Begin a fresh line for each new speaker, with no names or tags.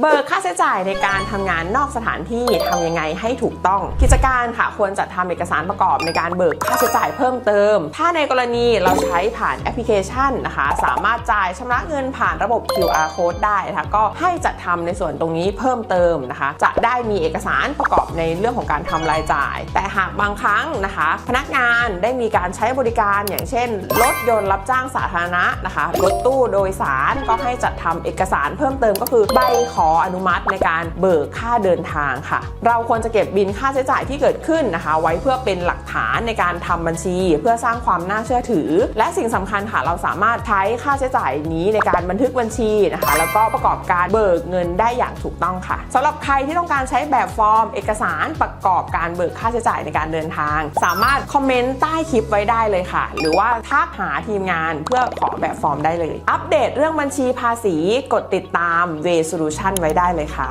เบิกค่าใช้จ่ายในการทำงานนอกสถานที่ทำยังไงให้ถูกต้อง กิจการค่ะควรจัดทำเอกสารประกอบในการเบิกค่าใช้จ่ายเพิ่มเติม ถ้าในกรณีเราใช้ผ่านแอปพลิเคชันนะคะ สามารถจ่ายชำระเงินผ่านระบบ QR code ได้นะคะก็ให้จัดทำในส่วนตรงนี้เพิ่มเติมนะคะ จะได้มีเอกสารประกอบในเรื่องของการทำรายจ่าย แต่หากบางครั้งนะคะ พนักงานได้มีการใช้บริการอย่างเช่นรถยนต์รับจ้างสาธารณะนะคะรถตู้โดยสารก็ให้จัดทำเอกสารเพิ่มเติมก็คือใบขออนุมัติในการเบิกค่าเดินทางค่ะ เราควรจะเก็บบินค่าใช้จ่ายที่เกิดขึ้นนะคะ ไว้เพื่อเป็นหลักฐานในการทำบัญชี เพื่อสร้างความน่าเชื่อถือ และสิ่งสำคัญค่ะ เราสามารถใช้ค่าใช้จ่ายนี้ในการบันทึกบัญชีนะคะ แล้วก็ประกอบการเบิกเงินได้อย่างถูกต้องค่ะสำหรับใครที่ต้องการใช้แบบฟอร์ม เอกสารประกอบการเบิกค่าใช้จ่ายในการเดินทาง สามารถคอมเมนต์ใต้คลิปไว้ได้เลยค่ะ หรือว่าทักหาทีมงานเพื่อขอแบบฟอร์มได้เลย อัปเดตเรื่องบัญชีภาษีกดติดตาม Way Solution ไว้ได้เลยค่ะ